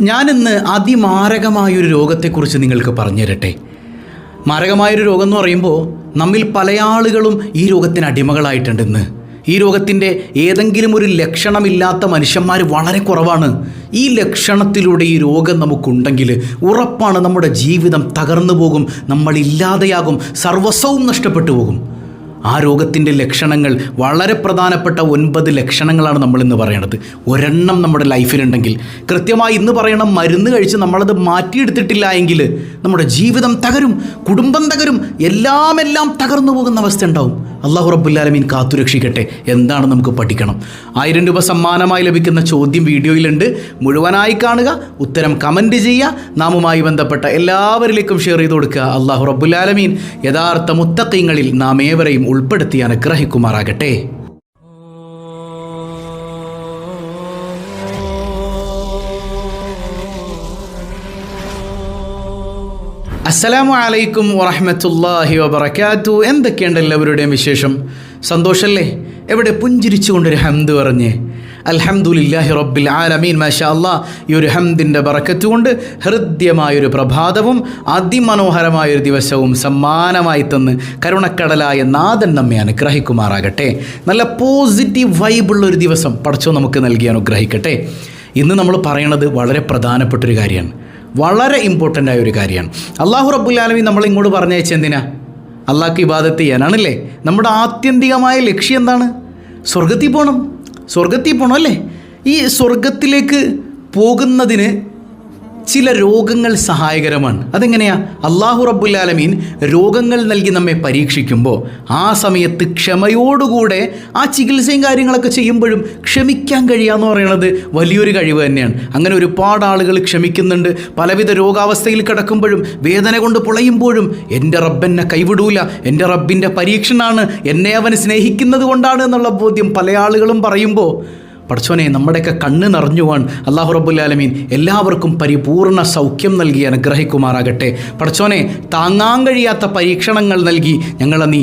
ഞാനിന്ന് അതിമാരകമായൊരു രോഗത്തെക്കുറിച്ച് നിങ്ങൾക്ക് പറഞ്ഞുതരട്ടെ മാരകമായൊരു രോഗം എന്ന് പറയുമ്പോൾ നമ്മിൽ പല ആളുകളും ഈ രോഗത്തിന് അടിമകളായിട്ടുണ്ടെന്ന് ഈ രോഗത്തിന്റെ ഏതെങ്കിലും ഒരു ലക്ഷണമില്ലാത്ത മനുഷ്യന്മാർ വളരെ കുറവാണ്. ഈ ലക്ഷണത്തിലൂടെ ഈ രോഗം നമുക്കുണ്ടെങ്കിൽ ഉറപ്പാണ് നമ്മുടെ ജീവിതം തകർന്നു പോകും നമ്മളില്ലാതെയാകും സർവസ്വവും നഷ്ടപ്പെട്ടു പോകും. ആ രോഗത്തിന്റെ ലക്ഷണങ്ങൾ വളരെ പ്രധാനപ്പെട്ട ഒൻപത് ലക്ഷണങ്ങളാണ് നമ്മൾ ഇന്ന് പറയണത്. ഒരെണ്ണം നമ്മുടെ ലൈഫിലുണ്ടെങ്കിൽ കൃത്യമായി ഇന്ന് പറയണം മരുന്ന് കഴിച്ച് നമ്മളത് മാറ്റിയെടുത്തിട്ടില്ല എങ്കിൽ നമ്മുടെ ജീവിതം തകരും കുടുംബം തകരും എല്ലാം എല്ലാം തകർന്നു പോകുന്ന അവസ്ഥ ഉണ്ടാവും. അള്ളാഹു റബ്ബുല്ലാലമീൻ കാത്തുരക്ഷിക്കട്ടെ. എന്താണ് നമുക്ക് പഠിക്കണം? ആയിരം രൂപ സമ്മാനമായി ലഭിക്കുന്ന ചോദ്യം വീഡിയോയിലുണ്ട്. മുഴുവനായി കാണുക ഉത്തരം കമന്റ് ചെയ്യുക നാമുമായി ബന്ധപ്പെട്ട എല്ലാവരിലേക്കും ഷെയർ ചെയ്ത് കൊടുക്കുക. അള്ളാഹു റബ്ബുല്ലാലമീൻ യഥാർത്ഥ മുത്തക്കൈങ്ങളിൽ നാം ഏവരെയും ഉൾപ്പെടുത്തി അനുഗ്രഹിക്കുമാറാകട്ടെ. അസ്സലാമു അലൈക്കും വറഹമത്തല്ലാഹി വബർക്കാത്തു എന്തൊക്കെയുണ്ട് എല്ലാവരുടെയും വിശേഷം? സന്തോഷമല്ലേ എവിടെ പുഞ്ചിരിച്ചുകൊണ്ടൊരു ഹംദ് പറഞ്ഞ് അൽഹംദുലില്ലാഹി റബ്ബിൽ ആലമീൻ. മാഷാ അല്ലാ ഈ ഒരു ഹംദിന്റെ ബറക്കത്ത് കൊണ്ട് ഹൃദ്യമായൊരു പ്രഭാതവും അതിമനോഹരമായൊരു ദിവസവും സമ്മാനമായി തന്ന് കരുണക്കടലായ നാഥൻ നമ്മെ അനുഗ്രഹിക്കുമാറാകട്ടെ. നല്ല പോസിറ്റീവ് വൈബുള്ള ഒരു ദിവസം പടച്ചോ നമുക്ക് നൽകി അനുഗ്രഹിക്കട്ടെ. ഇന്ന് നമ്മൾ പറയണത് വളരെ പ്രധാനപ്പെട്ടൊരു കാര്യമാണ്. വളരെ ഇമ്പോർട്ടന്റ് ആയ ഒരു കാര്യമാണ് അള്ളാഹു റബ്ബുല്ലാലമി നമ്മൾ ഇങ്ങോട്ട് പറഞ്ഞയച്ച എന്തിനാ? അള്ളാഹ്ക്ക് ഇബാദത്ത് ചെയ്യാനാണല്ലേ? നമ്മുടെ ആത്യന്തികമായ ലക്ഷ്യം എന്താണ്? സ്വർഗത്തിൽ പോകണം സ്വർഗത്തിൽ പോകണം അല്ലേ? ഈ സ്വർഗത്തിലേക്ക് പോകുന്നതിന് ചില രോഗങ്ങൾ സഹായകരമാണ്. അതെങ്ങനെയാ? അള്ളാഹു റബ്ബുല്ലാലമീൻ രോഗങ്ങൾ നൽകി നമ്മെ പരീക്ഷിക്കുമ്പോൾ ആ സമയത്ത് ക്ഷമയോടുകൂടെ ആ ചികിത്സയും കാര്യങ്ങളൊക്കെ ചെയ്യുമ്പോഴും ക്ഷമിക്കാൻ കഴിയാന്ന് പറയുന്നത് വലിയൊരു കഴിവ് തന്നെയാണ്. അങ്ങനെ ഒരുപാട് ആളുകൾ ക്ഷമിക്കുന്നുണ്ട്. പലവിധ രോഗാവസ്ഥയിൽ കിടക്കുമ്പോഴും വേദന കൊണ്ട് പുളയുമ്പോഴും എന്റെ റബ്ബെന്നെ കൈവിടൂല എന്റെ റബ്ബിന്റെ പരീക്ഷണാണ് എന്നെ അവൻ സ്നേഹിക്കുന്നത് കൊണ്ടാണ് എന്നുള്ള ബോധ്യം പല ആളുകളും പറയുമ്പോൾ പടച്ചോനെ നമ്മുടെയൊക്കെ കണ്ണ് നിറഞ്ഞുവാൻ അള്ളാഹു റബുല്ലാലമീൻ എല്ലാവർക്കും പരിപൂർണ സൗഖ്യം നൽകി അനുഗ്രഹിക്കുമാറാകട്ടെ. പടച്ചോനെ താങ്ങാൻ കഴിയാത്ത പരീക്ഷണങ്ങൾ നൽകി ഞങ്ങളെ നീ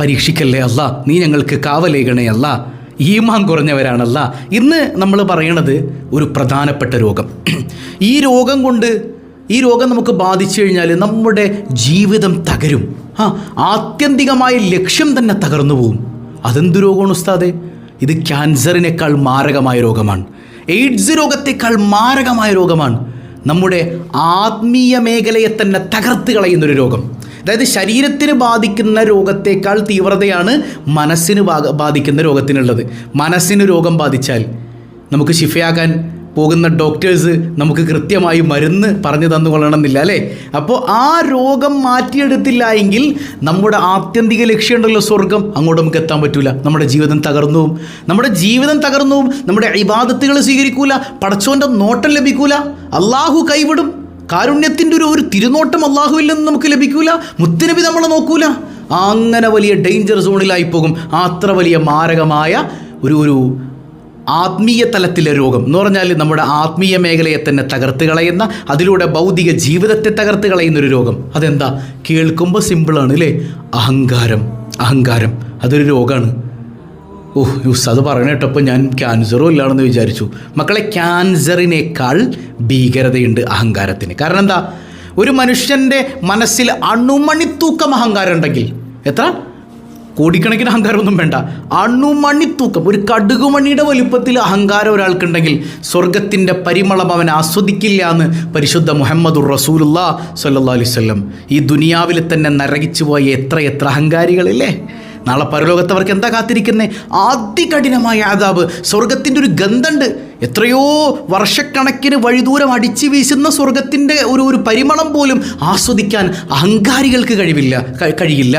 പരീക്ഷിക്കല്ലേ അല്ല? നീ ഞങ്ങൾക്ക് കാവലേകണേ അല്ല? ഈമാൻ കുറഞ്ഞവരാണല്ല? ഇന്ന് നമ്മൾ പറയണത് ഒരു പ്രധാനപ്പെട്ട രോഗം. ഈ രോഗം കൊണ്ട് ഈ രോഗം നമുക്ക് ബാധിച്ചു കഴിഞ്ഞാൽ നമ്മുടെ ജീവിതം തകരും. ആ ആത്യന്തികമായ ലക്ഷ്യം തന്നെ തകർന്നു പോകും അതെന്ത് രോഗമാണ് ഉസ്താദെ? ഇത് ക്യാൻസറിനേക്കാൾ മാരകമായ രോഗമാണ്. എയ്ഡ്സ് രോഗത്തേക്കാൾ മാരകമായ രോഗമാണ്. നമ്മുടെ ആത്മീയ മേഖലയെ തന്നെ തകർത്ത് കളയുന്നൊരു രോഗം. അതായത് ശരീരത്തിന് ബാധിക്കുന്ന രോഗത്തേക്കാൾ തീവ്രതയാണ് മനസ്സിന് ബാധിക്കുന്ന രോഗത്തിനുള്ളത്. മനസ്സിന് രോഗം ബാധിച്ചാൽ നമുക്ക് ശിഫയാക്കാൻ പോകുന്ന ഡോക്ടേഴ്സ് നമുക്ക് കൃത്യമായി മരുന്ന് പറഞ്ഞു തന്നു കൊള്ളണമെന്നില്ല അല്ലേ? അപ്പോൾ ആ രോഗം മാറ്റിയെടുത്തില്ല എങ്കിൽ നമ്മുടെ ആത്യന്തിക ലക്ഷ്യമുണ്ടല്ലോ സ്വർഗം. അങ്ങോട്ട് നമുക്ക് എത്താൻ പറ്റില്ല നമ്മുടെ ജീവിതം തകർന്നു. നമ്മുടെ ജീവിതം തകർന്നു. നമ്മുടെ ഇബാദത്തുകൾ സ്വീകരിക്കൂല. പടച്ചോന്റെ നോട്ടം ലഭിക്കൂല. അള്ളാഹു കൈവിടും. കാരുണ്യത്തിന്റെ ഒരു ഒരു തിരുനോട്ടം അള്ളാഹുവിൽ നിന്ന് നമുക്ക് ലഭിക്കൂല. മുത്തിനബി നമ്മളെ നോക്കൂല. അങ്ങനെ വലിയ ഡേഞ്ചർ സോണിലായി പോകും. അത്ര വലിയ മാരകമായ ഒരു ഒരു ആത്മീയ തലത്തിലെ രോഗം എന്ന് പറഞ്ഞാൽ നമ്മുടെ ആത്മീയ മേഖലയെ തന്നെ തകർത്ത് കളയുന്ന അതിലൂടെ ഭൗതിക ജീവിതത്തെ തകർത്ത് കളയുന്ന ഒരു രോഗം. അതെന്താ? കേൾക്കുമ്പോൾ സിമ്പിളാണ് അല്ലേ അഹങ്കാരം. അഹങ്കാരം. അതൊരു രോഗമാണ് ഓഹ് യൂസ് അത് പറയണ കേട്ടപ്പോൾ ഞാൻ ക്യാൻസറും ഇല്ലാണെന്ന് വിചാരിച്ചു. മക്കളെ ക്യാൻസറിനേക്കാൾ ഭീകരതയുണ്ട് അഹങ്കാരത്തിന്. കാരണം എന്താ? ഒരു മനുഷ്യന്റെ മനസ്സിൽ അണുമണിത്തൂക്കം അഹങ്കാരം ഉണ്ടെങ്കിൽ. എത്ര? കോടിക്കണക്കിന് അഹങ്കാരമൊന്നും വേണ്ട. അണുമണിത്തൂക്കം ഒരു കടുകുമണിയുടെ വലുപ്പത്തിൽ അഹങ്കാരം ഒരാൾക്കുണ്ടെങ്കിൽ സ്വർഗത്തിന്റെ പരിമളം അവൻ ആസ്വദിക്കില്ല എന്ന് പരിശുദ്ധ മുഹമ്മദുർ റസൂലുള്ള സല്ലാ അലൈവല്ലം ഈ ദുനിയാവിൽ തന്നെ നരകിച്ചു പോയ എത്ര എത്ര അഹങ്കാരികളില്ലേ? നാളെ പരലോകത്തവർക്ക് എന്താ കാത്തിരിക്കുന്നത് അതികഠിനമായ ആദാബ്. സ്വർഗത്തിന്റെ ഒരു ഗന്ധമുണ്ട് എത്രയോ വർഷക്കണക്കിന് വഴിദൂരം അടിച്ചു വീശുന്ന സ്വർഗത്തിന്റെ ഒരു ഒരു പരിമളം പോലും ആസ്വദിക്കാൻ അഹങ്കാരികൾക്ക് കഴിവില്ല കഴിയില്ല.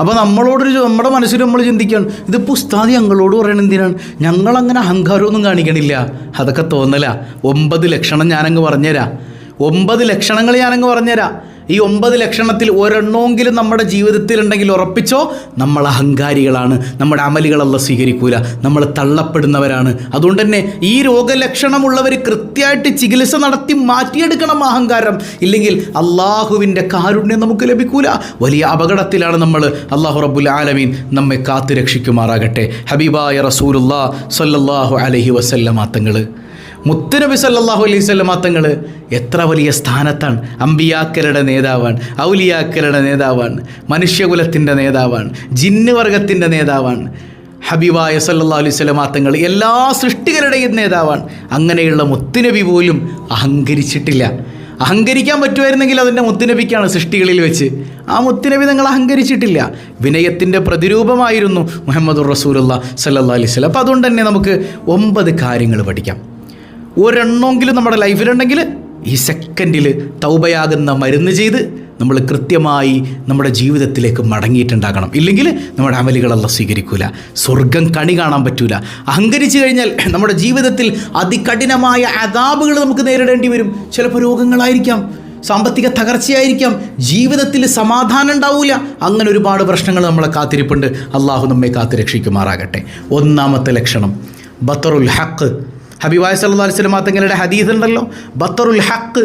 അപ്പോൾ നമ്മളോടൊരു നമ്മുടെ മനസ്സിൽ നമ്മൾ ചിന്തിക്കുകയാണ് ഇത് പുസ്താദി ഞങ്ങളോട് പറയണത് എന്തിനാണ്? ഞങ്ങളങ്ങനെ അഹങ്കാരമൊന്നും കാണിക്കണില്ല. അതൊക്കെ തോന്നല. ഒമ്പത് ലക്ഷണം ഞാനങ്ങ് പറഞ്ഞുതരാം. ഒമ്പത് ലക്ഷണങ്ങൾ ഞാനങ്ങ് പറഞ്ഞുതരാം. ഈ ഒമ്പത് ലക്ഷണത്തിൽ ഒരെണ്ണമെങ്കിലും നമ്മുടെ ജീവിതത്തിൽ ഉണ്ടെങ്കിൽ ഉറപ്പിച്ചോ? നമ്മൾ അഹങ്കാരികളാണ്. നമ്മുടെ അമലുകളല്ല സ്വീകരിക്കൂല. നമ്മൾ തള്ളപ്പെടുന്നവരാണ്. അതുകൊണ്ട് തന്നെ ഈ രോഗലക്ഷണമുള്ളവർ കൃത്യമായിട്ട് ചികിത്സ നടത്തി മാറ്റിയെടുക്കണം അഹങ്കാരം. ഇല്ലെങ്കിൽ അള്ളാഹുവിന്റെ കാരുണ്യം നമുക്ക് ലഭിക്കൂല. വലിയ അപകടത്തിലാണ് നമ്മൾ. അള്ളാഹു റബ്ബുൽ ആലമീൻ നമ്മെ കാത്തു രക്ഷിക്കുമാറാകട്ടെ ഹബീബായ റസൂലുല്ലാ സല്ലല്ലാഹു അലഹി വസല്ലം തങ്ങൾ മുത്തുനബി സല്ലാഹു അലൈഹി സ്വലമാ തങ്ങൾ എത്ര വലിയ സ്ഥാനത്താണ്? അമ്പിയാക്കരുടെ നേതാവാണ് ഔലിയാക്കരുടെ നേതാവാണ് മനുഷ്യകുലത്തിന്റെ നേതാവാണ് ജിന്ന് വർഗത്തിന്റെ നേതാവാണ്. ഹബീബായ സല്ലല്ലാഹു അലൈഹി സ്വലമാ തങ്ങൾ എല്ലാ സൃഷ്ടികളുടെയും നേതാവാണ്. അങ്ങനെയുള്ള മുത്തുനബി പോലും അഹങ്കരിച്ചിട്ടില്ല. അഹങ്കരിക്കാൻ പറ്റുമായിരുന്നെങ്കിൽ അതിന്റെ മുത്തുനബിക്കാണ് സൃഷ്ടികളിൽ വെച്ച്. ആ മുത്തുനബി നിങ്ങൾ അഹങ്കരിച്ചിട്ടില്ല. വിനയത്തിന്റെ പ്രതിരൂപമായിരുന്നു മുഹമ്മദ് റസൂലുള്ള സല്ലാ അലൈഹി സ്വലം അപ്പോൾ അതുകൊണ്ട് തന്നെ നമുക്ക് ഒമ്പത് കാര്യങ്ങൾ പഠിക്കാം. ഒരെണ്ണമെങ്കിലും നമ്മുടെ ലൈഫിലുണ്ടെങ്കിൽ ഈ സെക്കൻഡിൽ തൗബയാകുന്ന മരുന്ന് ചെയ്ത് നമ്മൾ കൃത്യമായി നമ്മുടെ ജീവിതത്തിലേക്ക് മടങ്ങിയിട്ടുണ്ടാകണം. ഇല്ലെങ്കിൽ നമ്മുടെ അമലുകളെല്ലാം സ്വീകരിക്കൂല. സ്വർഗം കണി കാണാൻ പറ്റൂല. അഹങ്കരിച്ചു കഴിഞ്ഞാൽ നമ്മുടെ ജീവിതത്തിൽ അതികഠിനമായ അതാപുകൾ നമുക്ക് നേരിടേണ്ടി വരും. ചിലപ്പോൾ രോഗങ്ങളായിരിക്കാം. സാമ്പത്തിക തകർച്ചയായിരിക്കാം. ജീവിതത്തിൽ സമാധാനം ഉണ്ടാവില്ല അങ്ങനെ ഒരുപാട് പ്രശ്നങ്ങൾ നമ്മളെ കാത്തിരിപ്പുണ്ട്. അള്ളാഹു നമ്മെ കാത്തുരക്ഷിക്കുമാറാകട്ടെ. ഒന്നാമത്തെ ലക്ഷണം. ബത്തറുൽ ഹക്ക് ഹബീബായ സല്ലാ അലൈഹി വസല്ലം തങ്ങളുടെ ഹദീസ് ഉണ്ടല്ലോ ബത്തറുൽ ഹക്ക്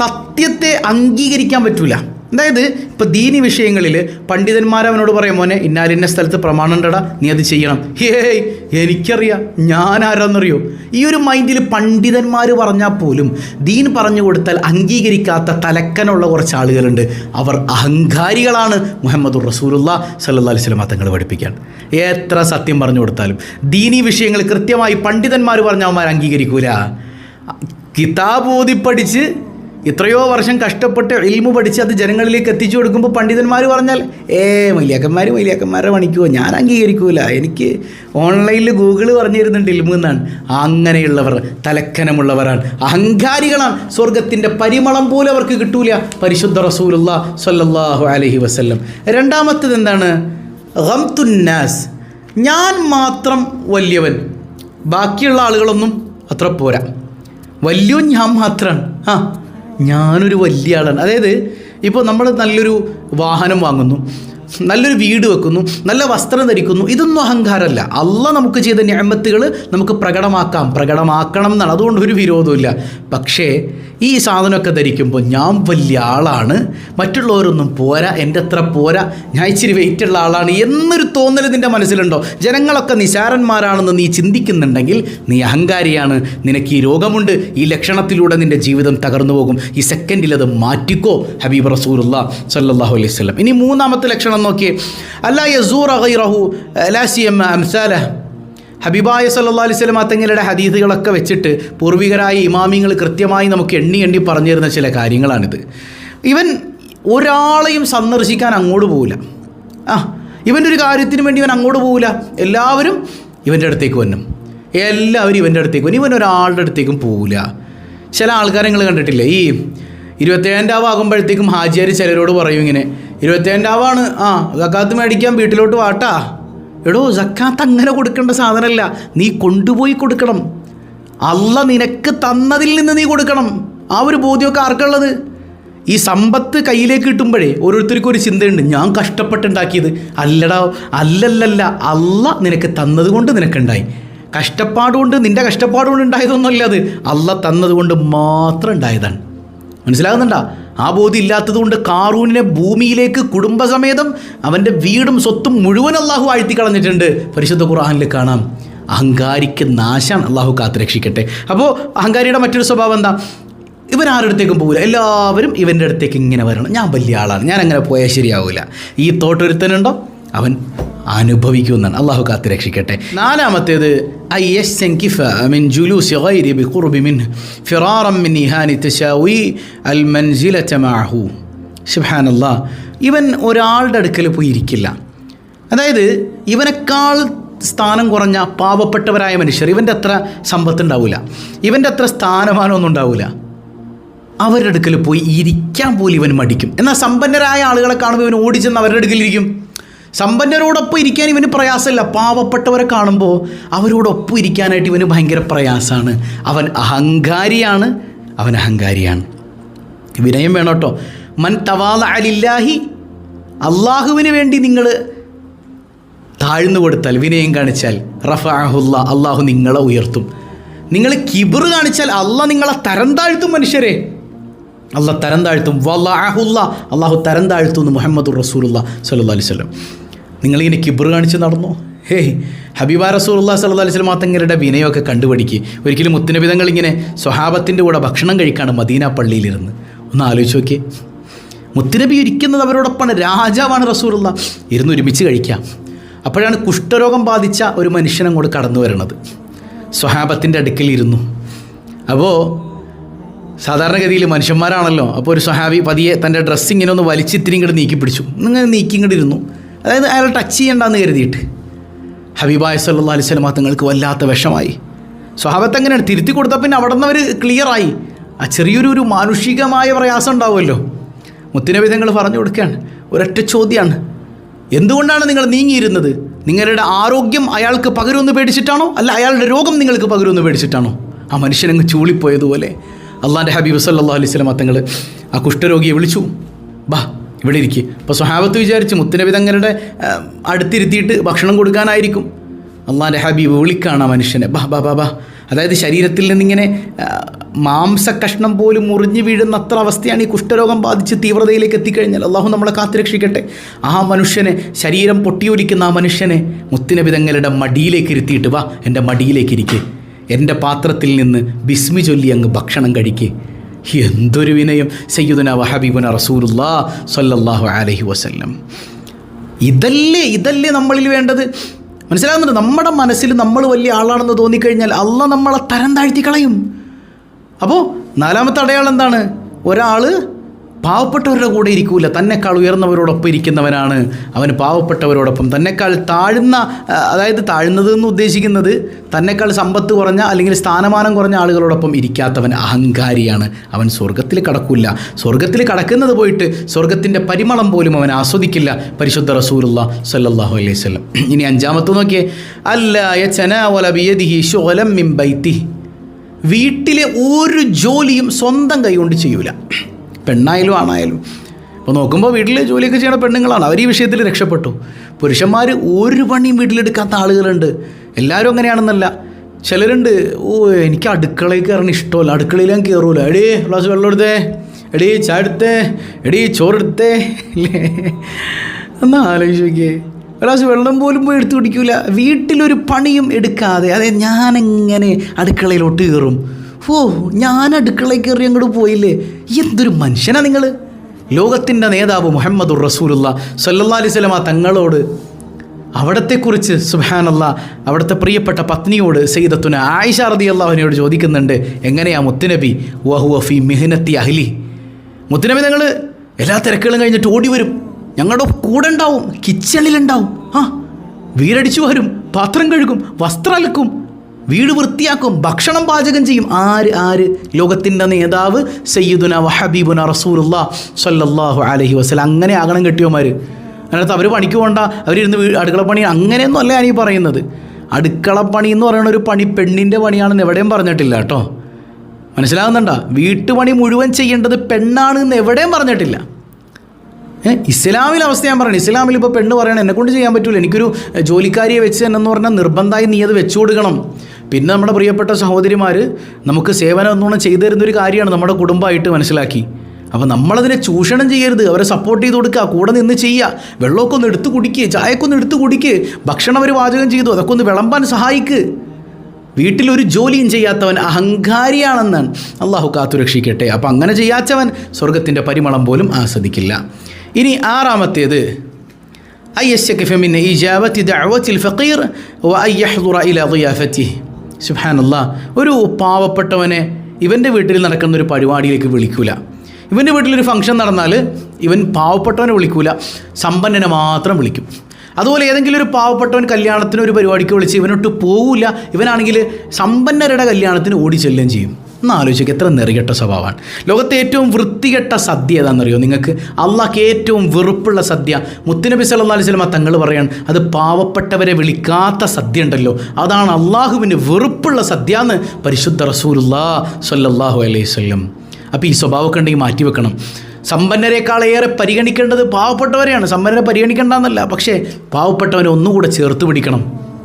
സത്യത്തെ അംഗീകരിക്കാൻ പറ്റൂല. അതായത് ഇപ്പോൾ ദീനി വിഷയങ്ങളിൽ പണ്ഡിതന്മാർ അവനോട് പറയും മോനെ ഇന്നാലിന്ന സ്ഥലത്ത് പ്രമാണം ഉണ്ടടാ നീ അത് ചെയ്യണം. ഹേയ് എനിക്കറിയാം ഞാൻ ആരാന്നറിയോ ഈ ഒരു മൈൻഡിൽ പണ്ഡിതന്മാർ പറഞ്ഞാൽ പോലും ദീൻ പറഞ്ഞു കൊടുത്താൽ അംഗീകരിക്കാത്ത തലക്കനുള്ള കുറച്ച് ആളുകളുണ്ട് അവർ അഹങ്കാരികളാണ്. മുഹമ്മദ് റസൂലുള്ള സല്ലല്ലാഹു അലൈഹി വസല്ലം തങ്ങൾ പഠിപ്പിക്കാൻ. എത്ര സത്യം പറഞ്ഞു കൊടുത്താലും. ദീനി വിഷയങ്ങൾ കൃത്യമായി പണ്ഡിതന്മാർ പറഞ്ഞ അവന്മാർ അംഗീകരിക്കൂല. കിതാബ് ഓതി പഠിച്ച് എത്രയോ വർഷം കഷ്ടപ്പെട്ട് ഇൽമു പഠിച്ച് അത് ജനങ്ങളിലേക്ക് എത്തിച്ചു കൊടുക്കുമ്പോൾ പണ്ഡിതന്മാർ പറഞ്ഞാൽ ഏ മൈലിയാക്കന്മാർ മൈലിയാക്കന്മാരെ പണിക്കുമോ ഞാൻ അംഗീകരിക്കൂല. എനിക്ക് ഓൺലൈനിൽ ഗൂഗിൾ പറഞ്ഞു തരുന്നുണ്ട് ഇൽമു എന്നാണ്. അങ്ങനെയുള്ളവർ തലക്കനമുള്ളവരാണ്. അഹങ്കാരികളാണ്. സ്വർഗത്തിന്റെ പരിമളം പോലും അവർക്ക് കിട്ടൂല. പരിശുദ്ധ റസൂലുള്ള സല്ലല്ലാഹു അലൈഹി വസല്ലം. രണ്ടാമത്തത് എന്താണ്? ഗംതുന്നാസ് ഞാൻ മാത്രം വലിയവൻ. ബാക്കിയുള്ള ആളുകളൊന്നും അത്ര പോരാ. വലിയ ഞാൻ മാത്രമാണ് ആ ഞാനൊരു വലിയ ആളാണ് അതായത് ഇപ്പോൾ നമ്മൾ നല്ലൊരു വാഹനം വാങ്ങുന്നു നല്ലൊരു വീട് വെക്കുന്നു നല്ല വസ്ത്രം ധരിക്കുന്നു ഇതൊന്നും അഹങ്കാരമല്ല. അല്ല നമുക്ക് ചെയ്ത ഞാമത്തുകൾ നമുക്ക് പ്രകടമാക്കാം. പ്രകടമാക്കണം എന്നാണ് അതുകൊണ്ട് ഒരു വിരോധമില്ല പക്ഷേ ഈ സാധനമൊക്കെ ധരിക്കുമ്പോൾ ഞാൻ വലിയ ആളാണ് മറ്റുള്ളവരൊന്നും പോരാ എന്റെ അത്ര പോരാ ഞാൻ ഇച്ചിരി വെയിറ്റ് ഉള്ള ആളാണ് എന്നൊരു തോന്നൽ നിന്റെ മനസ്സിലുണ്ടോ? ജനങ്ങളൊക്കെ നിസാരന്മാരാണെന്ന് നീ ചിന്തിക്കുന്നുണ്ടെങ്കിൽ നീ അഹങ്കാരിയാണ്. നിനക്ക് ഈ രോഗമുണ്ട് ഈ ലക്ഷണത്തിലൂടെ നിന്റെ ജീവിതം തകർന്നു പോകും. ഈ സെക്കൻഡിൽ അത് മാറ്റിക്കോ ഹബീബ് റസൂറുല്ല സല്ലാഹു അലൈഹി വസല്ലം. ഇനി മൂന്നാമത്തെ ലക്ഷണം നോക്കിയേ. അല്ലാ യസൂർ ഗൈറഹു അലാസിയമ്മ അംസാല ഹബീബായ സല്ലാ സ്വലം തങ്ങളുടെ ഹദീസുകളൊക്കെ വെച്ചിട്ട് പൂർവികരായ ഇമാമിങ്ങൾ കൃത്യമായി നമുക്ക് എണ്ണി എണ്ണി പറഞ്ഞു തരുന്ന ചില കാര്യങ്ങളാണിത്. ഇവൻ ഒരാളെയും സന്ദർശിക്കാൻ അങ്ങോട്ട് പോവില്ല. ആ ഇവന്റെ ഒരു കാര്യത്തിന് വേണ്ടി ഇവൻ അങ്ങോട്ട് പോവില്ല. എല്ലാവരും ഇവന്റെ അടുത്തേക്ക് വന്നും. എല്ലാവരും ഇവന്റെ അടുത്തേക്ക് വന്നു. ഇവൻ ഒരാളുടെ അടുത്തേക്കും പോവില്ല. ചില ആൾക്കാരെ നിങ്ങൾ കണ്ടിട്ടില്ലേ? ഈ ഇരുപത്തേഴാം ആകുമ്പോഴത്തേക്കും ഹാജിയാർ ചിലരോട് പറയും ഇങ്ങനെ ഇരുപത്തേഴാം രാവാണ്. ആ സക്കാത്ത് മേടിക്കാൻ വീട്ടിലോട്ട് വാട്ടാ. എടോ ജക്കാത്ത് അങ്ങനെ കൊടുക്കേണ്ട സാധനമല്ല. നീ കൊണ്ടുപോയി കൊടുക്കണം. അല്ല നിനക്ക് തന്നതിൽ നിന്ന് നീ കൊടുക്കണം. ആ ഒരു ബോധ്യമൊക്കെ ആർക്കുള്ളത്? ഈ സമ്പത്ത് കയ്യിലേക്ക് കിട്ടുമ്പോഴേ ഓരോരുത്തർക്കും ഒരു ചിന്തയുണ്ട്. ഞാൻ കഷ്ടപ്പെട്ടുണ്ടാക്കിയത്. അല്ലടാ അല്ലല്ലല്ല. അല്ല നിനക്ക് തന്നതുകൊണ്ട് നിനക്കുണ്ടായി. കഷ്ടപ്പാട് കൊണ്ട് നിന്റെ കഷ്ടപ്പാട് കൊണ്ട് ഉണ്ടായതൊന്നുമല്ല അത്. അല്ല തന്നതുകൊണ്ട് മാത്രം ഉണ്ടായതാണ്. മനസ്സിലാകുന്നുണ്ടോ? ആ ബോധ്യം ഇല്ലാത്തത് കൊണ്ട് കാറൂനിനെ ഭൂമിയിലേക്ക് കുടുംബസമേതം അവന്റെ വീടും സ്വത്തും മുഴുവൻ അള്ളാഹു ആഴ്ത്തി കളഞ്ഞിട്ടുണ്ട് പരിശുദ്ധ ഖുർആാനിൽ കാണാം. അഹങ്കാരിക്ക് നാശാണ് അള്ളാഹു കാത്തുരക്ഷിക്കട്ടെ. അപ്പോൾ അഹങ്കാരിയുടെ മറ്റൊരു സ്വഭാവം എന്താ? ഇവൻ ആരുടെ അടുത്തേക്കും പോകില്ല എല്ലാവരും ഇവന്റെ അടുത്തേക്ക് ഇങ്ങനെ വരണം. ഞാൻ വലിയ ആളാണ്. ഞാൻ അങ്ങനെ പോയാൽ ശരിയാവില്ല ഈ തോട്ടൊരുത്തനുണ്ടോ? അവൻ അനുഭവിക്കുമെന്നാണ്. അള്ളാഹു കാത്തി രക്ഷിക്കട്ടെ. നാലാമത്തേത് ഷിഹാനല്ലാ ഇവൻ ഒരാളുടെ അടുക്കൽ പോയി ഇരിക്കില്ല അതായത് ഇവനേക്കാൾ സ്ഥാനം കുറഞ്ഞ പാവപ്പെട്ടവരായ മനുഷ്യർ ഇവന്റെ അത്ര സമ്പത്തുണ്ടാവില്ല ഇവന്റെ അത്ര സ്ഥാനമാനമൊന്നും ഉണ്ടാവില്ല അവരുടെ അടുക്കൽ പോയി ഇരിക്കാൻ പോലും ഇവൻ മടിക്കും. എന്നാൽ സമ്പന്നരായ ആളുകളെ കാണുമ്പോൾ ഇവൻ ഓടിച്ചെന്ന് അവരുടെ അടുക്കലിരിക്കും സമ്പന്നരോടൊപ്പം ഇരിക്കാൻ ഇവന് പ്രയാസമില്ല. പാവപ്പെട്ടവരെ കാണുമ്പോൾ അവരോടൊപ്പം ഇരിക്കാനായിട്ട് ഇവന് ഭയങ്കര പ്രയാസമാണ് അവൻ അഹങ്കാരിയാണ് അവൻ അഹങ്കാരിയാണ്. വിനയം വേണം കേട്ടോ. മൻ തവാല അലില്ലാഹി അള്ളാഹുവിന് വേണ്ടി നിങ്ങൾ താഴ്ന്നു കൊടുത്താൽ വിനയം കാണിച്ചാൽ റഫാഹുല്ല അള്ളാഹു നിങ്ങളെ ഉയർത്തും. നിങ്ങൾ കിബിർ കാണിച്ചാൽ അള്ളാഹ് നിങ്ങളെ തരം താഴ്ത്തും മനുഷ്യരെ. അള്ളാഹ് തരം താഴ്ത്തും. വല്ലാഹുല്ല അള്ളാഹു തരം താഴ്ത്തും മുഹമ്മദ് റസൂലുള്ള സല്ലു അലൈഹി നിങ്ങളിങ്ങനെ കിബർ കാണിച്ച് നടന്നു? ഹേയ് ഹബീബ റസൂല്ലാ സല്ലു അലൈഹി സ്വലമാ തങ്ങളുടെ വിനയമൊക്കെ കണ്ടുപിടിക്കുക ഒരിക്കലും മുത്തനബിതങ്ങൾ ഇങ്ങനെ സ്വഹാബത്തിന്റെ കൂടെ ഭക്ഷണം കഴിക്കാണ് മദീന പള്ളിയിലിരുന്ന്. ഒന്ന് ആലോചിച്ച് നോക്കിയേ. മുത്തനബി ഇരിക്കുന്നത് അവരോടൊപ്പമാണ് രാജാവാണ് റസൂലുള്ള ഇരുന്ന് ഒരുമിച്ച് കഴിക്കാം. അപ്പോഴാണ് കുഷ്ഠരോഗം ബാധിച്ച ഒരു മനുഷ്യൻ അങ്ങോട്ട് കടന്നു വരുന്നത് സ്വഹാബത്തിന്റെ അടുക്കൽ ഇരുന്നു. അപ്പോൾ സാധാരണഗതിയിൽ മനുഷ്യന്മാരാണല്ലോ. അപ്പോൾ ഒരു സ്വഹാബി പതിയെ തന്റെ ഡ്രസ്സ് ഒന്ന് വലിച്ചിത്തിരി ഇങ്ങോട്ട് നീക്കി പിടിച്ചു ഇങ്ങനെ നീക്കി ഇങ്ങോട്ട് ഇരുന്നു. അതായത് അയാൾ ടച്ച് ചെയ്യണ്ടെന്ന് കരുതിയിട്ട്. ഹബീബായ സല്ലാ അലൈഹി സ്വലമ തങ്ങൾക്ക് വല്ലാത്ത വിഷമായി. സ്വഭാവത്ത് എങ്ങനെയാണ് തിരുത്തി കൊടുത്താൽ പിന്നെ അവിടെ നിന്ന് അവർ ക്ലിയറായി ആ ചെറിയൊരു ഒരു മാനുഷികമായ പ്രയാസം ഉണ്ടാവുമല്ലോ. മുത്തിനബി തങ്ങൾ പറഞ്ഞു കൊടുക്കുകയാണ് ഒരൊറ്റ ചോദ്യമാണ് എന്തുകൊണ്ടാണ് നിങ്ങൾ നീങ്ങിയിരുന്നത്? നിങ്ങളുടെ ആരോഗ്യം അയാൾക്ക് പകരുമെന്ന് പേടിച്ചിട്ടാണോ? അല്ല അയാളുടെ രോഗം നിങ്ങൾക്ക് പകരുമെന്ന് പേടിച്ചിട്ടാണോ? ആ മനുഷ്യനങ്ങ് ചൂളിപ്പോയതുപോലെ. അള്ളാന്റെ ഹബീബ് സല്ലാ അലൈഹി സ്വലം തങ്ങൾ ആ കുഷ്ഠരോഗിയെ വിളിച്ചു ബാ ഇവിടെ ഇരിക്കുക അപ്പോൾ സ്വഹാബത്ത് വിചാരിച്ച് മുത്തുനബി തങ്ങളുടെ അടുത്തിരുത്തിയിട്ട് ഭക്ഷണം കൊടുക്കാനായിരിക്കും. അള്ളാന്റെ ഹബീബ് വിളിക്കാണ് ആ മനുഷ്യനെ. ബാ ബാ ബാ ബാ. അതായത് ശരീരത്തിൽ നിന്നിങ്ങനെ മാംസ മാംസകഷ്ണം പോലും മുറിഞ്ഞു വീഴുന്ന അത്ര അവസ്ഥയാണ് ഈ കുഷ്ഠരോഗം ബാധിച്ച് തീവ്രതയിലേക്ക് എത്തിക്കഴിഞ്ഞാൽ. അള്ളാഹു നമ്മളെ കാത്തുരക്ഷിക്കട്ടെ. ആ മനുഷ്യനെ ശരീരം പൊട്ടിയൊലിക്കുന്ന ആ മനുഷ്യനെ മുത്തിനബിതങ്ങളുടെ മടിയിലേക്ക് ഇരുത്തിയിട്ട് വാ എന്റെ മടിയിലേക്ക് ഇരിക്കേ. എന്റെ പാത്രത്തിൽ നിന്ന് ബിസ്മി ചൊല്ലി അങ്ങ് ഭക്ഷണം കഴിക്കുക എന്തൊരു വിനയം. സയ്യുദന വഹബീബുന റസൂലുല്ലാ സല്ലല്ലാഹു അലൈഹി വസല്ലം. ഇതല്ലേ ഇതല്ലേ നമ്മളിൽ വേണ്ടത്? മനസ്സിലാകുന്നുണ്ട്? നമ്മുടെ മനസ്സിൽ നമ്മൾ വലിയ ആളാണെന്ന് തോന്നിക്കഴിഞ്ഞാൽ അല്ല നമ്മളെ തരം താഴ്ത്തി കളയും. അപ്പോൾ നാലാമത്തെ അടയാളം എന്താണ്? ഒരാൾ പാവപ്പെട്ടവരുടെ കൂടെ ഇരിക്കൂല. തന്നെക്കാൾ ഉയർന്നവരോടൊപ്പം ഇരിക്കുന്നവനാണ് അവന് പാവപ്പെട്ടവരോടൊപ്പം. തന്നെക്കാൾ താഴ്ന്ന അതായത് താഴ്ന്നത് എന്ന് ഉദ്ദേശിക്കുന്നത് തന്നെക്കാൾ സമ്പത്ത് കുറഞ്ഞ അല്ലെങ്കിൽ സ്ഥാനമാനം കുറഞ്ഞ ആളുകളോടൊപ്പം ഇരിക്കാത്തവൻ അഹങ്കാരിയാണ്. അവൻ സ്വർഗത്തിൽ കടക്കൂല. സ്വർഗത്തിൽ കടക്കുന്നത് പോയിട്ട് സ്വർഗത്തിന്റെ പരിമളം പോലും അവൻ ആസ്വദിക്കില്ല. പരിശുദ്ധ റസൂലുള്ള സല്ലല്ലാഹു അലൈഹി വസല്ലം. ഇനി അഞ്ചാമത്തെ നോക്കിയേ. അല്ല വീട്ടിലെ ഒരു ജോലിയും സ്വന്തം കൈകൊണ്ട് ചെയ്യൂല. പെണ്ണായാലും ആണായാലും. അപ്പോൾ നോക്കുമ്പോൾ വീട്ടിൽ ജോലിയൊക്കെ ചെയ്യുന്ന പെണ്ണുങ്ങളാണ്. അവർ ഈ വിഷയത്തിൽ രക്ഷപ്പെട്ടു. പുരുഷന്മാർ ഒരു പണിയും വീട്ടിലെടുക്കാത്ത ആളുകളുണ്ട്. എല്ലാവരും അങ്ങനെയാണെന്നല്ല. ചിലരുണ്ട് ഓ എനിക്ക് അടുക്കളയിൽ കയറാൻ ഇഷ്ടമല്ല. അടുക്കളയിൽ ഞാൻ കയറൂല എടീ ഗ്ലാസ് വെള്ളം എടുത്തേ. എടീ ചായ എടുത്തേ. എടീ ചോറെടുത്തേ ഒന്ന് ആലോചിച്ച് ഗ്ലാസ് വെള്ളം പോലും പോയി എടുത്തു കുടിക്കൂല. വീട്ടിലൊരു പണിയും എടുക്കാതെ. അതെ ഞാനെങ്ങനെ അടുക്കളയിലോട്ട് കയറും? ഓ ഞാൻ അടുക്കളയിൽ കയറി അങ്ങോട്ട് പോയില്ലേ? എന്തൊരു മനുഷ്യനാ നിങ്ങൾ ലോകത്തിന്റെ നേതാവ് മുഹമ്മദുർ റസൂലുള്ള സല്ലല്ലാ അലൈഹി സ്വലമ തങ്ങളോട് അവിടത്തെക്കുറിച്ച് സുഹാനല്ല അവിടുത്തെ പ്രിയപ്പെട്ട പത്നിയോട് സയ്യിദത്തുന ആയിഷ റതി അള്ളാഹുവിനോട് ചോദിക്കുന്നുണ്ട് എങ്ങനെയാ മുത്തുനബി? വഹുവ ഫി മിഹനത്തി അഹ്ലി. മുത്തുനബി ഞങ്ങൾ എല്ലാ തിരക്കുകളും കഴിഞ്ഞിട്ട് ഓടി വരും. ഞങ്ങളുടെ കൂടെ ഉണ്ടാവും കിച്ചണിലുണ്ടാവും ആ വീരടിച്ചു വരും പാത്രം കഴുകും വസ്ത്രം അലക്കും വീട് വൃത്തിയാക്കും ഭക്ഷണം പാചകം ചെയ്യും. ആര് ആര്? ലോകത്തിന്റെ നേതാവ് സയ്യിദുന വഹബീബുന റസൂലുള്ള സല്ലല്ലാഹു അലഹി വസല്ലം. അങ്ങനെ ആകണം കെട്ടിയോമാർ അതിനകത്ത് അവർ പണിക്ക് പോകണ്ട അവരിരുന്ന് വീ അടുക്കളപ്പണി അങ്ങനെയൊന്നും അല്ല ഞാനീ പറയുന്നത്. അടുക്കള പണി എന്ന് പറയുന്ന ഒരു പണി പെണ്ണിന്റെ പണിയാണെന്ന് എവിടെയും പറഞ്ഞിട്ടില്ല കേട്ടോ. മനസ്സിലാകുന്നുണ്ടോ? വീട്ടുപണി മുഴുവൻ ചെയ്യേണ്ടത് പെണ്ണാണ് എന്ന് എവിടെയും പറഞ്ഞിട്ടില്ല. ഇസ്ലാമിലെ അവസ്ഥ ഞാൻ പറയണം. ഇസ്ലാമിൽ ഇപ്പോൾ പെണ്ണ് പറയണം എന്നെ കൊണ്ട് ചെയ്യാൻ പറ്റില്ല എനിക്കൊരു ജോലിക്കാരിയെ വെച്ച് എന്ന് പറഞ്ഞാൽ നിർബന്ധമായി നീ അത് വെച്ചു കൊടുക്കണം. പിന്നെ നമ്മുടെ പ്രിയപ്പെട്ട സഹോദരിമാർ നമുക്ക് സേവനം എന്നോണം ചെയ്തു തരുന്നൊരു കാര്യമാണ് നമ്മുടെ കുടുംബമായിട്ട് മനസ്സിലാക്കി. അപ്പോൾ നമ്മളതിനെ ചൂഷണം ചെയ്യരുത്. അവരെ സപ്പോർട്ട് ചെയ്ത് കൊടുക്കുക. കൂടെ നിന്ന് ചെയ്യുക. വെള്ളമൊക്കെ ഒന്ന് എടുത്ത് കുടിക്കുക ചായക്കൊന്ന് എടുത്ത് കുടിക്കുക ഭക്ഷണം അവർ പാചകം ചെയ്തു. അതൊക്കെ ഒന്ന് വിളമ്പാൻ സഹായിക്ക്. വീട്ടിലൊരു ജോലിയും ചെയ്യാത്തവൻ അഹങ്കാരിയാണെന്നാണ്. അള്ളാഹു കാത്തുരക്ഷിക്കട്ടെ. അപ്പോൾ അങ്ങനെ ചെയ്യാത്തവൻ സ്വർഗത്തിന്റെ പരിമളം പോലും ആസ്വദിക്കില്ല. ഇനി ആറാമത്തേത്. ഐ എസ് ഫെമിൻ ഈ ജാവത്തി ദഅവത്തിൽ ഫക്കീർ വ ഐ സുബ്ഹാനല്ലാ ഒരു പാവപ്പെട്ടവനെ ഇവന്റെ വീട്ടിൽ നടക്കുന്ന ഒരു പരിപാടിയിലേക്ക് വിളിക്കൂല. ഇവന്റെ വീട്ടിലൊരു ഫംഗ്ഷൻ നടന്നാൽ ഇവൻ പാവപ്പെട്ടവനെ വിളിക്കൂല സമ്പന്നനെ മാത്രം വിളിക്കും. അതുപോലെ ഏതെങ്കിലും ഒരു പാവപ്പെട്ടവൻ കല്യാണത്തിന് ഒരു പരിപാടിക്ക് വിളിച്ച് ഇവനൊട്ട് പോകില്ല ഇവനാണെങ്കിൽ സമ്പന്നരുടെ കല്യാണത്തിന് ഓടി ചെല്ലുകയും ചെയ്യും. ഒന്ന് ആലോചിക്കുക എത്ര നെറികെട്ട സ്വഭാവമാണ്. ലോകത്തെ ഏറ്റവും വൃത്തികെട്ട സദ്യ ഏതാണെന്നറിയോ നിങ്ങൾക്ക്? അള്ളാഹ്ക്ക് ഏറ്റവും വെറുപ്പുള്ള സദ്യ. മുത്തുനബി സല്ലല്ലാഹു അലൈഹി സ്വലമ തങ്ങൾ പറയാൻ അത് പാവപ്പെട്ടവരെ വിളിക്കാത്ത സദ്യ ഉണ്ടല്ലോ അതാണ് അള്ളാഹുവിന് വെറുപ്പുള്ള സദ്യ എന്ന് പരിശുദ്ധ റസൂലുല്ലാ സല്ലല്ലാഹു അലൈഹി സ്വല്ലം അപ്പോൾ ഈ സ്വഭാവമൊക്കെ ഉണ്ടെങ്കിൽ മാറ്റി വെക്കണം സമ്പന്നരെക്കാളേറെ പരിഗണിക്കേണ്ടത് പാവപ്പെട്ടവരെയാണ്. സമ്പന്നരെ പരിഗണിക്കേണ്ടെന്നല്ല പക്ഷേ പാവപ്പെട്ടവനെ ഒന്നുകൂടെ ചേർത്ത് പിടിക്കണം.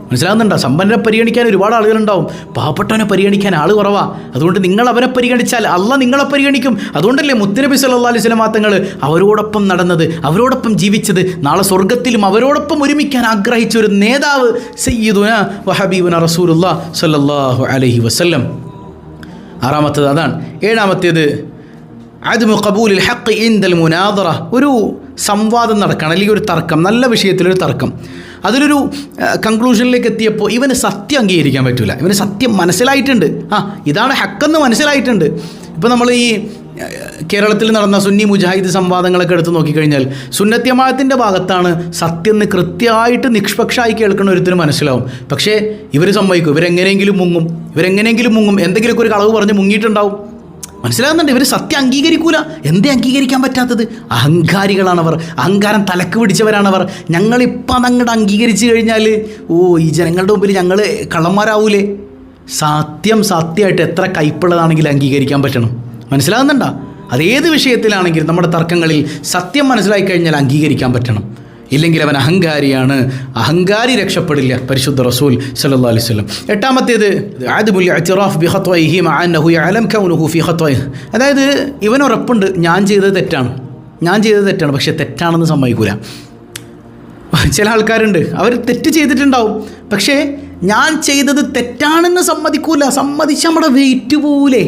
മനസ്സിലാകുന്നുണ്ടോ? സമ്പന്നനെ പരിഗണിക്കാൻ ഒരുപാട് ആളുകളുണ്ടാവും. പാവപ്പെട്ടവനെ പരിഗണിക്കാൻ ആൾ കുറവാ. അതുകൊണ്ട് നിങ്ങൾ അവനെ പരിഗണിച്ചാൽ അല്ല നിങ്ങളെ പരിഗണിക്കും. അതുകൊണ്ടല്ലേ മുത്തനബി സല്ലാ അലൈഹി സ്വലമാ തങ്ങൾ അവരോടൊപ്പം നടന്നത് അവരോടൊപ്പം ജീവിച്ചത്. നാളെ സ്വർഗത്തിലും അവരോടൊപ്പം ഒരുമിക്കാൻ ആഗ്രഹിച്ച ഒരു നേതാവ് സയ്യിദുന വഹബീബുന റസൂലുല്ലാ സല്ലല്ലാഹു അലൈഹി വസല്ലം. ആറാമത്തേത് അതാണ്. ഏഴാമത്തേത് അദ്മു കബൂലിൽ ഹക്ക് ഇൻ ദൽ മുനാദറ. ഒരു സംവാദം നടക്കണം അല്ലെങ്കിൽ ഒരു തർക്കം നല്ല വിഷയത്തിലൊരു തർക്കം. അതിലൊരു കൺക്ലൂഷനിലേക്ക് എത്തിയപ്പോൾ ഇവന് സത്യം അംഗീകരിക്കാൻ പറ്റില്ല ഇവന് സത്യം മനസ്സിലായിട്ടുണ്ട്. ആ ഇതാണ് ഹക്കെന്ന് മനസ്സിലായിട്ടുണ്ട്. ഇപ്പോൾ നമ്മൾ ഈ കേരളത്തിൽ നടന്ന സുന്നി മുജാഹിദ് സംവാദങ്ങളൊക്കെ എടുത്ത് നോക്കിക്കഴിഞ്ഞാൽ സുന്നത്യമായത്തിന്റെ ഭാഗത്താണ് സത്യം കൃത്യമായിട്ട് നിഷ്പക്ഷമായി കേൾക്കുന്ന ഒരുത്തിന് മനസ്സിലാവും. പക്ഷേ ഇവർ സമ്മതിക്കും. ഇവരെങ്ങനെയെങ്കിലും മുങ്ങും. ഇവരെങ്ങനെയെങ്കിലും മുങ്ങും. എന്തെങ്കിലുമൊക്കെ ഒരു കളവ് പറഞ്ഞ് മുങ്ങിയിട്ടുണ്ടാവും. മനസ്സിലാകുന്നുണ്ട് ഇവർ സത്യം അംഗീകരിക്കൂല. എന്തേ അംഗീകരിക്കാൻ പറ്റാത്തത്? അഹങ്കാരികളാണവർ. അഹങ്കാരം തലക്ക് പിടിച്ചവരാണവർ. ഞങ്ങളിപ്പം അതങ്ങോട്ട് അംഗീകരിച്ചു കഴിഞ്ഞാൽ ഓ ഈ ജനങ്ങളുടെ മുമ്പിൽ ഞങ്ങൾ കള്ളന്മാരാവൂലേ? സത്യം സത്യമായിട്ട് എത്ര കൈപ്പുള്ളതാണെങ്കിലും അംഗീകരിക്കാൻ പറ്റണം. മനസ്സിലാകുന്നുണ്ടോ? അതേത് വിഷയത്തിലാണെങ്കിലും നമ്മുടെ തർക്കങ്ങളിൽ സത്യം മനസ്സിലായി കഴിഞ്ഞാൽ അംഗീകരിക്കാൻ പറ്റണം. ഇല്ലെങ്കിൽ അവൻ അഹങ്കാരിയാണ്. അഹങ്കാരി രക്ഷപ്പെടില്ല പരിശുദ്ധ റസൂൽ സല്ലാ അലൈഹി വസല്ലം. എട്ടാമത്തേത് അതായത് ഇവൻ ഉറപ്പുണ്ട് ഞാൻ ചെയ്തത് തെറ്റാണ്. ഞാൻ ചെയ്തത് തെറ്റാണ് പക്ഷേ തെറ്റാണെന്ന് സമ്മതിക്കൂല. ചില ആൾക്കാരുണ്ട് അവർ തെറ്റ് ചെയ്തിട്ടുണ്ടാവും. പക്ഷേ ഞാൻ ചെയ്തത് തെറ്റാണെന്ന് സമ്മതിക്കൂല. സമ്മതിച്ച് നമ്മുടെ വെയിറ്റ് പോകൂലേ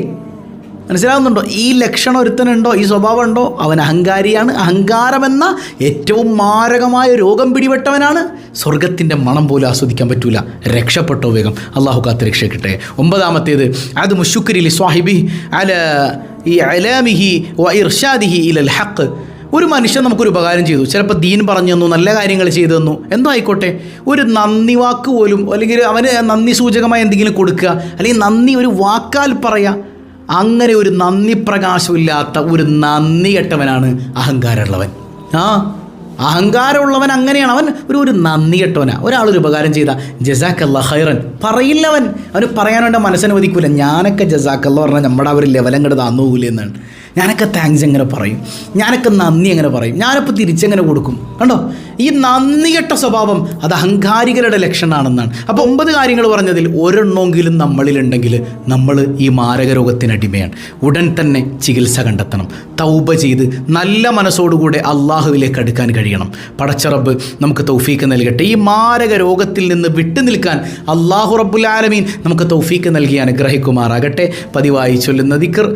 മനസ്സിലാകുന്നുണ്ടോ ഈ ലക്ഷണം ഒരുത്തനുണ്ടോ? ഈ സ്വഭാവം ഉണ്ടോ അവൻ അഹങ്കാരിയാണ്. അഹങ്കാരമെന്ന ഏറ്റവും മാരകമായ രോഗം പിടിപെട്ടവനാണ്. സ്വർഗത്തിന്റെ മണം പോലും ആസ്വദിക്കാൻ പറ്റൂല. രക്ഷപ്പെട്ടോ വേഗം. അള്ളാഹു കാത്ത് രക്ഷിക്കട്ടെ. ഒമ്പതാമത്തേത് അത് മുഷുക്കരിൽ സ്വാഹിബി അല ഈ അലാമിഹി ഇർഷാദിഹി ഇലൽ ഹക്ക് ഒരു മനുഷ്യൻ നമുക്കൊരു ഉപകാരം ചെയ്തു. ചിലപ്പോൾ ദീൻ പറഞ്ഞു തന്നു നല്ല കാര്യങ്ങൾ ചെയ്തു തന്നു. എന്തോ ആയിക്കോട്ടെ. ഒരു നന്ദി വാക്ക് പോലും അല്ലെങ്കിൽ അവന് നന്ദി സൂചകമായി എന്തെങ്കിലും കൊടുക്കുക അല്ലെങ്കിൽ നന്ദി ഒരു വാക്കാൽ പറയുക അങ്ങനെ ഒരു നന്ദി പ്രകാശമില്ലാത്ത ഒരു നന്ദി കെട്ടവനാണ് അഹങ്കാരമുള്ളവൻ. ആ അഹങ്കാരമുള്ളവൻ അങ്ങനെയാണ്. അവൻ ഒരു ഒരു നന്ദി കെട്ടവനാ. ഒരാളൊരു ഉപകാരം ചെയ്ത. ജസാക്കല്ല ഹൈറൻ പറയില്ലവൻ അവന് പറയാനുള്ള മനസ്സനുവദിക്കൂല. ഞാനൊക്കെ ജസാക്കല്ല പറഞ്ഞാൽ നമ്മുടെ ഒരു ലെവലങ്ങട് തന്നുകൂല എന്നാണ്. ഞാനൊക്കെ താങ്ക്സ് എങ്ങനെ പറയും? ഞാനൊക്കെ നന്ദി എങ്ങനെ പറയും? ഞാനിപ്പോൾ തിരിച്ചെങ്ങനെ കൊടുക്കും? കണ്ടോ? ഈ നന്ദികെട്ട സ്വഭാവം അത് അഹങ്കാരികളുടെ ലക്ഷണമാണെന്നാണ് അപ്പോൾ ഒമ്പത് കാര്യങ്ങൾ പറഞ്ഞതിൽ ഒരെണ്ണമെങ്കിലും നമ്മളിലുണ്ടെങ്കിൽ നമ്മൾ ഈ മാരക രോഗത്തിനടിമയാണ് ഉടൻ തന്നെ ചികിത്സ കണ്ടെത്തണം. തൗബ ചെയ്ത് നല്ല മനസ്സോടുകൂടെ അള്ളാഹുവിലേക്ക് അടുക്കാൻ കഴിയണം. പടച്ചറബ് നമുക്ക് തൗഫീക്ക് നൽകട്ടെ. ഈ മാരക രോഗത്തിൽ നിന്ന് വിട്ടു നിൽക്കാൻ അള്ളാഹു റബ്ബുൽ നമുക്ക് തൗഫീക്ക് നൽകി അനുഗ്രഹിക്കുമാറാകട്ടെ. പതിവായി ചൊല്ലുന്ന ദിക്കർ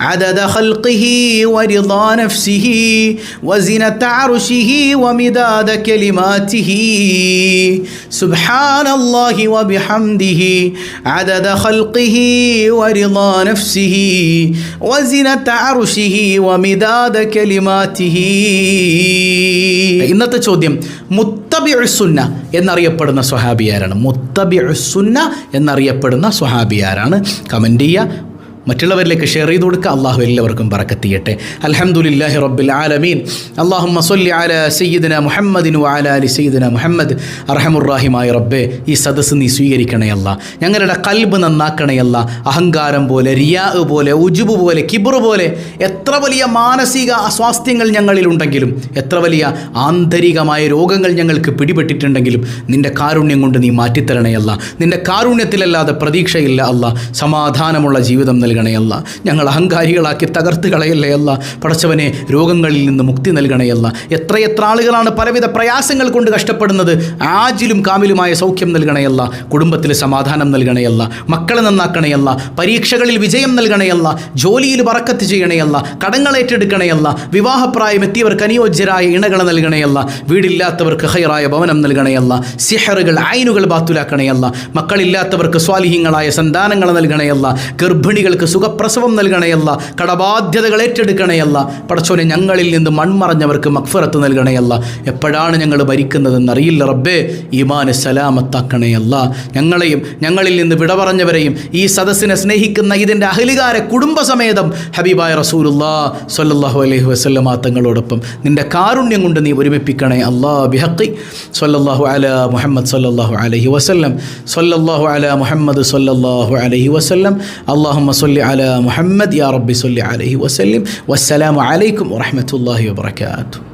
عدد خلقه ورضا نفسه وزنة عرشه ومداد كلماته سبحان الله وبحمده عدد خلقه ورضا نفسه وزنة عرشه ومداد كلماته ഇന്നത്തെ ചോദ്യം മുത്തബിഉസുന്ന എന്നറിയപ്പെടുന്ന സ്വഹാബിയാരാണ് മുത്തബിഉസുന്ന എന്നറിയപ്പെടുന്ന സ്വഹാബിയാരാണ് കമൻറ്റ് ചെയ്യുക മറ്റുള്ളവരിലേക്ക് ഷെയർ ചെയ്ത് കൊടുക്കുക അള്ളാഹു എല്ലാവർക്കും പറക്കത്തിയട്ടെ അൽഹംദുലില്ലാഹി റബ്ബിൽ ആലമീൻ. അള്ളാഹു സല്ലി ആല സയ്യിദന മുഹമ്മദിനു ആല അലി സയ്യിദന മുഹമ്മദ്. അർഹമുറാഹിമായ റബ്ബെ ഈ സദസ്സ് നീ സ്വീകരിക്കണയല്ല ഞങ്ങളുടെ കൽബ് നന്നാക്കണയല്ല അഹങ്കാരം പോലെ റിയാ പോലെ ഉജുബ് പോലെ കിബർ പോലെ എത്ര വലിയ മാനസിക അസ്വാസ്ഥ്യങ്ങൾ ഞങ്ങളിലുണ്ടെങ്കിലും എത്ര വലിയ ആന്തരികമായ രോഗങ്ങൾ ഞങ്ങൾക്ക് പിടിപെട്ടിട്ടുണ്ടെങ്കിലും നിന്റെ കാരുണ്യം കൊണ്ട് നീ മാറ്റിത്തരണയല്ല നിന്റെ കാരുണ്യത്തിലല്ലാതെ പ്രതീക്ഷയില്ല അല്ല. സമാധാനമുള്ള ജീവിതം നൽകണേ അല്ല. ഞങ്ങൾ അഹങ്കാരികളാക്കി തകർത്ത് കളയല്ലേ അല്ല. പടച്ചവനെ രോഗങ്ങളിൽ നിന്ന് മുക്തി നൽകണയല്ല എത്രയെത്ര ആളുകളാണ് പലവിധ പ്രയാസങ്ങൾ കൊണ്ട് കഷ്ടപ്പെടുന്നത്. ആജിലും കാമിലുമായ സൗഖ്യം നൽകണയല്ല കുടുംബത്തിൽ സമാധാനം നൽകണയല്ല മക്കളെ നന്നാക്കണയല്ല പരീക്ഷകളിൽ വിജയം നൽകണയല്ല ജോലിയിൽ പറക്കത്ത് ചെയ്യണയല്ല കടങ്ങൾ ഏറ്റെടുക്കണയല്ല വിവാഹപ്രായം എത്തിയവർക്ക് അനുയോജ്യരായ ഇണകളെ നൽകണയല്ല വീടില്ലാത്തവർക്ക് ഹൈറായ ഭവനം നൽകണയല്ല സിഹറുകൾ ആയിനുകൾ ബാത്തുലാക്കണയല്ല മക്കളില്ലാത്തവർക്ക് സ്വാലിഹ്യങ്ങളായ സന്താനങ്ങൾ നൽകണയല്ല ഗർഭിണികൾക്ക് സുഖപ്രസവം നൽകണയല്ല കടബാധ്യതകൾ ഏറ്റെടുക്കണയല്ല പടച്ചോനെ ഞങ്ങളിൽ നിന്ന് മൺമറഞ്ഞവർക്ക് മക്ഫറത്ത് നൽകണയല്ല എപ്പോഴാണ് ഞങ്ങൾ ഭരിക്കുന്നതെന്ന് അറിയില്ല റബ്ബേ. ഈമാന് സലാമത്താക്കണയല്ല ഞങ്ങളെയും ഞങ്ങളിൽ നിന്ന് വിട പറഞ്ഞവരെയും ഈ സദസ്സിനെ സ്നേഹിക്കുന്ന ഇതിന്റെ അഹലികാര കുടുംബസമേതം ഹബീബായ റസൂലുല്ലാ സ്വല്ലല്ലാഹു അലൈഹി വസല്ലമ തങ്ങളോടൊപ്പം നിന്റെ കാരുണ്യം കൊണ്ട് നീ ഒരുമിപ്പിക്കണേ അല്ലാ ബിഹക്കി സ്വല്ലല്ലാഹു അല മുഹമ്മദ് സ്വല്ലല്ലാഹു അലൈഹി വസല്ലം. സ്വല്ലല്ലാഹു അല മുഹമ്മദ് സ്വല്ലല്ലാഹു അലൈഹി വസല്ലം. അല്ലാഹുമ്മ സ്വല്ലി അല മുഹമ്മദ് യാ റബ്ബി സ്വല്ലി അലൈഹി വസല്ലം വസ്സലാമു അലൈക്കും വറഹ്മത്തുള്ളാഹി വബറകാതുഹു